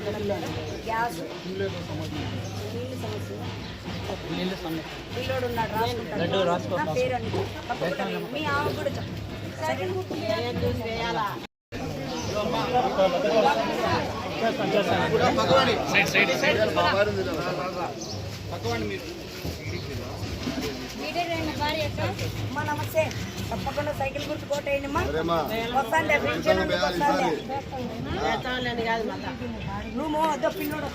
రాసు నీళ్ళు సమస్య. ఉన్నాడు రాసుకుంటాడు. నా పేరు తప్పకుండా మీ ఆమె కూడా చెప్పు. సెకండ్ బుక్ అమ్మా నమస్తే. తప్పకుండా సైకిల్ గుర్తు కోటేయండి అమ్మా. వస్తాండే పెన్షన్ ఉంది, వస్తాండే. నువ్వు వద్ద పిల్లోడు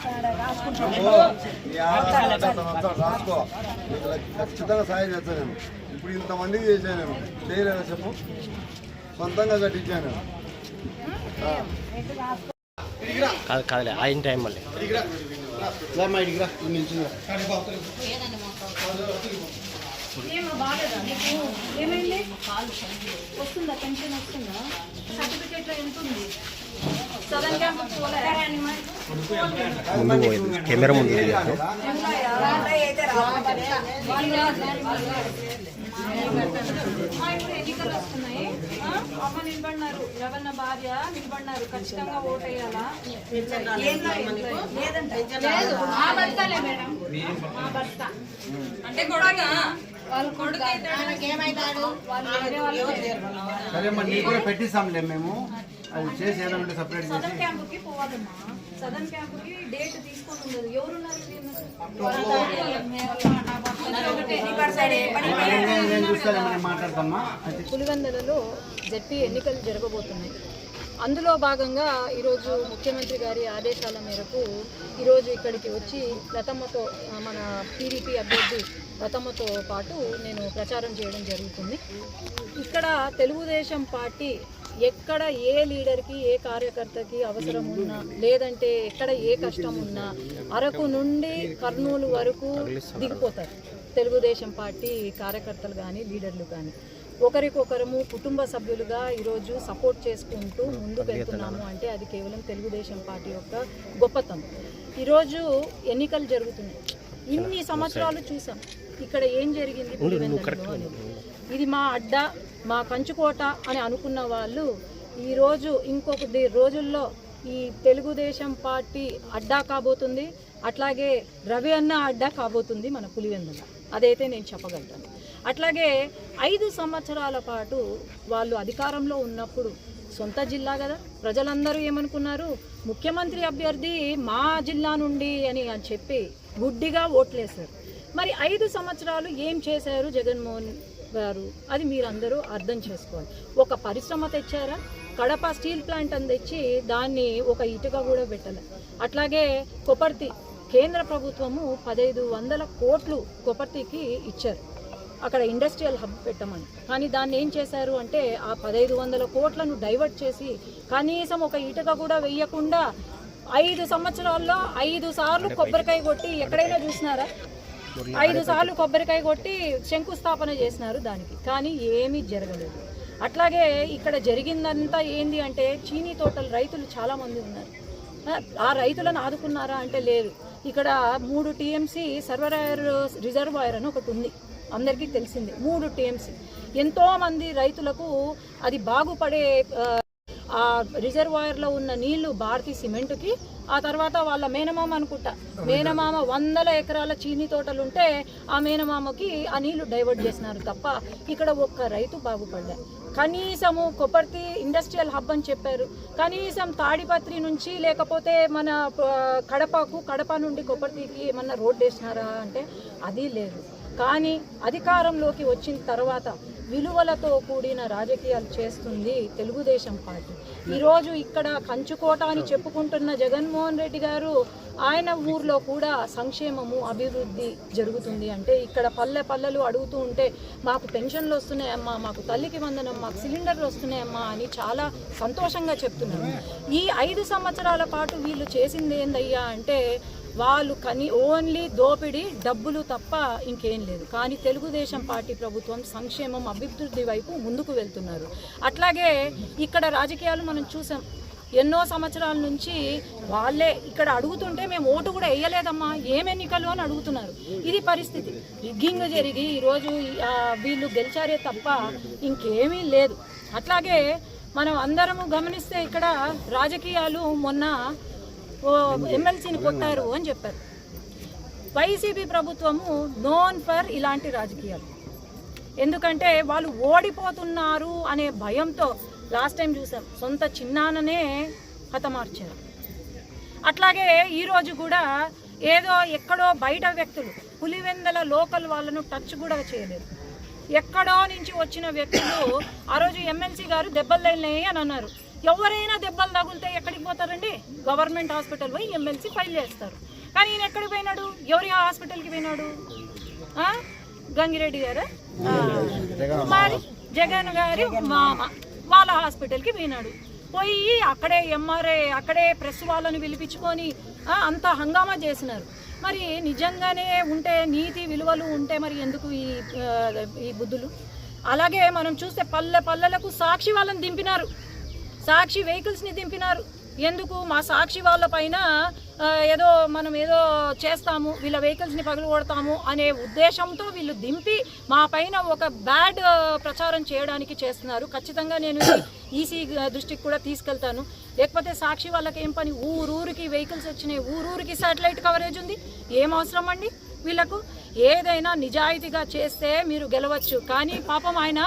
ఖచ్చితంగా సాయం చేస్తాను నేను. ఇప్పుడు ఇంతమందికి చేశాను నేను. చేయలేదా చెప్పు? సొంతంగా కట్టించాను. ఆ. కాదు కాదులే ఆయన టైం మళ్ళీ. ఏమైంది? వస్తుందా? పెన్షన్ వస్తుందా? సర్టిఫికేట్లో ఎంత ఉంది? ముందు పోయింది కెమెరా ముందు? అమ్మ నిలబడినారు రవణ భార్య నిలబడినారు ఖచ్చితంగా ఓట్ వేయాలా లేదు మా భర్తలే మేడం మా భర్త అంటే కొడుక వాళ్ళ కొడుకు అయితే ఏమైతాడు వాళ్ళు వేరే వాళ్ళు సరే మరి నీకు కూడా పెట్టిస్తాంలే మేము అది చేసి ఏదో ఉంటే సపరేట్ చేసి. సదన్ క్యాంపుకి పోవాలమ్మా. సదన్ క్యాంపుకి డేట్ తీసుకొని ఉండదు మాట్లాడతామా అయితే పులివెందులలో జడ్పీ ఎన్నికలు జరగబోతున్నాయి. అందులో భాగంగా ఈరోజు ముఖ్యమంత్రి గారి ఆదేశాల మేరకు ఈరోజు ఇక్కడికి వచ్చి లతమ్మతో మన టీడీపీ అభ్యర్థి లతమ్మతో పాటు నేను ప్రచారం చేయడం జరుగుతుంది. ఇక్కడ తెలుగుదేశం పార్టీ ఎక్కడ ఏ లీడర్కి ఏ కార్యకర్తకి అవసరం ఉన్నా లేదంటే ఎక్కడ ఏ కష్టం ఉన్నా అరకు నుండి కర్నూలు వరకు దిగిపోతారు. తెలుగుదేశం పార్టీ కార్యకర్తలు కానీ లీడర్లు కానీ ఒకరికొకరము కుటుంబ సభ్యులుగా ఈరోజు సపోర్ట్ చేసుకుంటూ ముందుకు వెళ్తున్నాము అంటే అది కేవలం తెలుగుదేశం పార్టీ యొక్క గొప్పతనం. ఈరోజు ఎన్నికలు జరుగుతున్నాయి. ఇన్ని సంవత్సరాలు చూసాం. ఇక్కడ ఏం జరిగింది. ఇది మా అడ్డ మా కంచుకోట అని అనుకున్న వాళ్ళు ఈరోజు ఇంకొకటి రోజుల్లో ఈ తెలుగుదేశం పార్టీ అడ్డా కాబోతుంది. అట్లాగే రవి అన్న అడ్డా కాబోతుంది మన పులివెందుల అదైతే నేను చెప్పగలుగుతాను. అట్లాగే ఐదు సంవత్సరాల పాటు వాళ్ళు అధికారంలో ఉన్నప్పుడు సొంత జిల్లా కదా. ప్రజలందరూ ఏమనుకున్నారు? ముఖ్యమంత్రి అభ్యర్థి మా జిల్లా నుండి అని అని చెప్పి గుడ్డిగా ఓట్లేశారు. మరి ఐదు సంవత్సరాలు ఏం చేశారు జగన్మోహన్ గారు అది మీరందరూ అర్థం చేసుకోవాలి. ఒక పరిశ్రమ తెచ్చారా? కడప స్టీల్ ప్లాంట్ అని తెచ్చి దాన్ని ఒక ఇటుక కూడా పెట్టాలి. అట్లాగే కొపర్తి కేంద్ర ప్రభుత్వము పదహైదు వందల కోట్లు కొపర్తికి ఇచ్చారు. అక్కడ ఇండస్ట్రియల్ హబ్ పెట్టమని. కానీ దాన్ని ఏం చేశారు అంటే ఆ పదహైదు వందల కోట్లను డైవర్ట్ చేసి కనీసం ఒక ఇటుక కూడా వెయ్యకుండా ఐదు సంవత్సరాల్లో ఐదు సార్లు కొబ్బరికాయ కొట్టి ఎక్కడైనా చూసినారా? ఐదు సార్లు కొబ్బరికాయ కొట్టి శంకుస్థాపన చేసినారు దానికి. కానీ ఏమీ జరగలేదు. అట్లాగే ఇక్కడ జరిగిందంతా ఏంది అంటే చీనీ తోటల రైతులు చాలా మంది ఉన్నారు. ఆ, రైతులను ఆదుకున్నారా అంటే లేదు. ఇక్కడ మూడు టీఎంసీ సర్వరాయర్ రిజర్వాయర్ అని ఒకటి ఉంది. అందరికీ తెలిసింది. మూడు టీఎంసీ. ఎంతో మంది రైతులకు అది బాగుపడే ఆ, రిజర్వాయర్లో ఉన్న నీళ్ళు భారతీ సిమెంట్కి ఆ తర్వాత వాళ్ళ మేనమామ అనుకుంటా. మేనమామ వందల ఎకరాల చీనీ తోటలు ఉంటే ఆ మేనమామకి ఆ నీళ్ళు డైవర్ట్ చేసినారు తప్ప ఇక్కడ ఒక్క రైతు బాగుపడ్డా కనీసము కొప్పర్తి ఇండస్ట్రియల్ హబ్ అని చెప్పారు. కనీసం తాడిపత్రి నుంచి లేకపోతే మన కడపకు కడప నుండి కొప్పర్తికి ఏమన్నా రోడ్ వేసినారా అంటే అది లేదు. కానీ అధికారంలోకి వచ్చిన తర్వాత విలువలతో కూడిన రాజకీయాలు చేస్తుంది తెలుగుదేశం పార్టీ. ఈరోజు ఇక్కడ కంచుకోట అని చెప్పుకుంటున్న జగన్మోహన్ రెడ్డి గారు ఆయన ఊర్లో కూడా సంక్షేమము అభివృద్ధి జరుగుతుంది అంటే ఇక్కడ పల్లె పల్లెలు అడుగుతూ ఉంటే మాకు పెన్షన్లు వస్తున్నాయమ్మా మాకు తల్లికి వందనం మాకు సిలిండర్లు వస్తున్నాయమ్మా అని చాలా సంతోషంగా చెప్తున్నారు. ఈ ఐదు సంవత్సరాల పాటు వీళ్ళు చేసింది ఏందయ్యా అంటే వాళ్ళు కని ఓన్లీ దోపిడీ డబ్బులు తప్ప ఇంకేం లేదు. కానీ తెలుగుదేశం పార్టీ ప్రభుత్వం సంక్షేమం అభివృద్ధి వైపు ముందుకు వెళ్తున్నారు. అట్లాగే ఇక్కడ రాజకీయాలు మనం చూసాం. ఎన్నో సంవత్సరాల నుంచి వాళ్ళే ఇక్కడ అడుగుతుంటే మేము ఓటు కూడా వేయలేదమ్మా ఏం ఎన్నికలు అని అడుగుతున్నారు. ఇది పరిస్థితి. రిగ్గింగ్ జరిగి ఈరోజు వీళ్ళు గెలిచారే తప్ప ఇంకేమీ లేదు. అట్లాగే మనం అందరము గమనిస్తే ఇక్కడ రాజకీయాలు మొన్న ఎమ్మెల్సీని కొట్టారు అని చెప్పారు. వైసీపీ ప్రభుత్వము నోన్ ఫర్ ఇలాంటి రాజకీయాలు. ఎందుకంటే వాళ్ళు ఓడిపోతున్నారు అనే భయంతో లాస్ట్ టైం చూసాం. సొంత చిన్నాననే హతమార్చారు. అట్లాగే ఈరోజు కూడా ఏదో ఎక్కడో బయట వ్యక్తులు పులివెందల లోకల్ వాళ్ళను టచ్ కూడా చేయలేదు. ఎక్కడో నుంచి వచ్చిన వ్యక్తులు ఆ రోజు ఎమ్మెల్సీ గారు దెబ్బలు అని అన్నారు. ఎవరైనా దెబ్బలు తగిలితే ఎక్కడికి పోతారండి? గవర్నమెంట్ హాస్పిటల్ పోయి ఎమ్మెల్సీ ఫైల్ చేస్తారు. కానీ ఈయన ఎక్కడికి పోయినాడు? ఎవరి హాస్పిటల్కి పోయినాడు? గంగిరెడ్డి గారా? మరి జగన్ గారి మామ వాళ్ళ హాస్పిటల్కి పోయినాడు. పోయి అక్కడే ఎంఆర్ఐ అక్కడే ప్రెస్ వాళ్ళని పిలిపించుకొని అంత హంగామా చేసినారు. మరి నిజంగానే ఉంటే నీతి విలువలు ఉంటే మరి ఎందుకు ఈ ఈ బుద్ధులు? అలాగే మనం చూస్తే పల్లె పల్లెలకు సాక్షి వాళ్ళని దింపినారు. సాక్షి వెహికల్స్ని దింపినారు. ఎందుకు? మా సాక్షి వాళ్ళ పైన ఏదో మనం ఏదో చేస్తాము వీళ్ళ వెహికల్స్ని పగులు కొడతాము అనే ఉద్దేశంతో వీళ్ళు దింపి మా పైన ఒక బ్యాడ్ ప్రచారం చేయడానికి చేస్తున్నారు. ఖచ్చితంగా నేను ఈసీ దృష్టికి కూడా తీసుకెళ్తాను. లేకపోతే సాక్షి వాళ్ళకి ఏం పని? ఊరూరికి వెహికల్స్ వచ్చినాయి. ఊరూరికి శాటిలైట్ కవరేజ్ ఉంది. ఏం అవసరం అండి వీళ్ళకు? ఏదైనా నిజాయితీగా చేస్తే మీరు గెలవచ్చు. కానీ పాపం ఆయన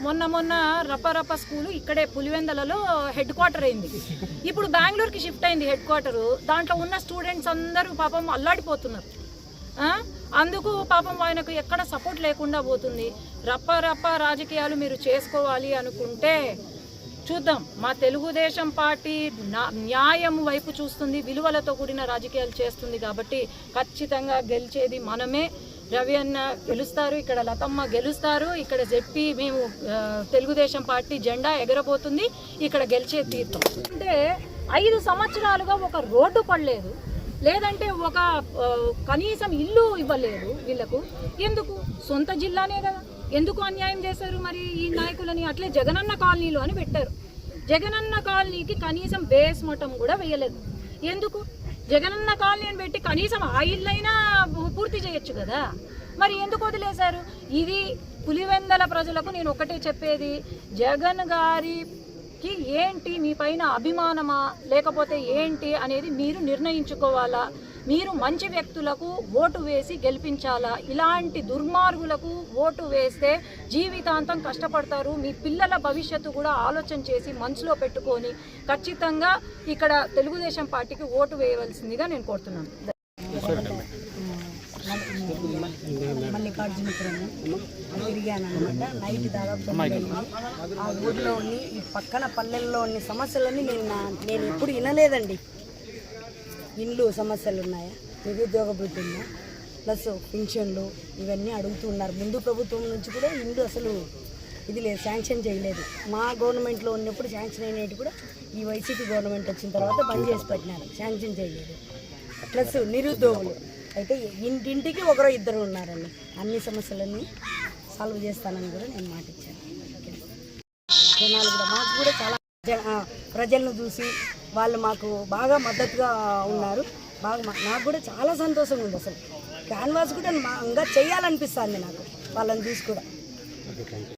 మొన్న మొన్న రపరప స్కూలు ఇక్కడే పులివెందలలో హెడ్ క్వార్టర్ అయింది. ఇప్పుడు బెంగళూరుకి షిఫ్ట్ అయింది హెడ్ క్వార్టరు దాంట్లో ఉన్న స్టూడెంట్స్ అందరూ పాపం అల్లాడిపోతున్నారు. అందుకు పాపం ఆయనకు ఎక్కడ సపోర్ట్ లేకుండా పోతుంది. రప్ప రప్ప రాజకీయాలు మీరు చేసుకోవాలి అనుకుంటే చూద్దాం. మా తెలుగుదేశం పార్టీ నా- న్యాయం వైపు చూస్తుంది విలువలతో కూడిన రాజకీయాలు చేస్తుంది కాబట్టి ఖచ్చితంగా గెలిచేది మనమే. రవి అన్న గెలుస్తారు ఇక్కడ లతమ్మ గెలుస్తారు ఇక్కడ చెప్పి మేము తెలుగుదేశం పార్టీ జెండా ఎగరబోతుంది ఇక్కడ గెలిచే తీర్థం. అంటే ఐదు సంవత్సరాలుగా ఒక రోడ్డు పడలేదు లేదంటే ఒక కనీసం ఇల్లు ఇవ్వలేదు వీళ్ళకు. ఎందుకు? సొంత జిల్లానే కదా. ఎందుకు అన్యాయం చేశారు మరి ఈ నాయకులని? అట్లే జగనన్న కాలనీలో అని పెట్టారు. జగనన్న కాలనీకి కనీసం బేస్ మఠం కూడా వేయలేదు. ఎందుకు? జగనన్న కాలనీని పెట్టి కనీసం ఆ ఇల్లు పూర్తి చేయొచ్చు కదా? మరి ఎందుకు వదిలేశారు? ఇది పులివెందల ప్రజలకు నేను ఒకటే చెప్పేది జగన్ గారికి ఏంటి మీ పైన అభిమానమా లేకపోతే ఏంటి అనేది మీరు నిర్ణయించుకోవాలా? మీరు మంచి వ్యక్తులకు ఓటు వేసి గెలిపించాలా? ఇలాంటి దుర్మార్గులకు ఓటు వేస్తే జీవితాంతం కష్టపడతారు. మీ పిల్లల భవిష్యత్తు కూడా ఆలోచన చేసి మనసులో పెట్టుకొని ఖచ్చితంగా ఇక్కడ తెలుగుదేశం పార్టీకి ఓటు వేయవలసిందిగా నేను కోరుతున్నాను. మల్లికార్జునపురం తిరిగానమాట నైట్ దాదాపు. ఆ ఊర్లో ఉన్ని ఈ పక్కన పల్లెల్లో ఉన్న సమస్యలన్నీ నేను నేను ఎప్పుడు వినలేదండి. ఇండ్లు సమస్యలు ఉన్నాయా నిరుద్యోగ వృద్ధి ఉందా ప్లస్ పెన్షన్లు ఇవన్నీ అడుగుతూ ఉన్నారు ముందు ప్రభుత్వం నుంచి కూడా ఇండ్లు అసలు ఇది లేదు శాంక్షన్ చేయలేదు. మా గవర్నమెంట్లో ఉన్నప్పుడు శాంక్షన్ అయినట్టు కూడా ఈ వైసీపీ గవర్నమెంట్ వచ్చిన తర్వాత బంద్ చేసి పెట్టినారు. శాంక్షన్ చేయలేదు. ప్లస్ నిరుద్యోగులు. అయితే ఇంటింటికి ఒకరో ఇద్దరు ఉన్నారండి. అన్ని సమస్యలన్నీ సాల్వ్ చేస్తానని కూడా నేను మాట ఇచ్చాను జనాలు కూడా మాకు కూడా చాలా ప్రజలను చూసి వాళ్ళు మాకు బాగా మద్దతుగా ఉన్నారు. బాగా మా- నాకు కూడా చాలా సంతోషంగా ఉంది అసలు. క్యాన్వాస్ కూడా మా ఇంకా చేయాలనిపిస్తుంది నాకు. వాళ్ళని చూసి కూడా.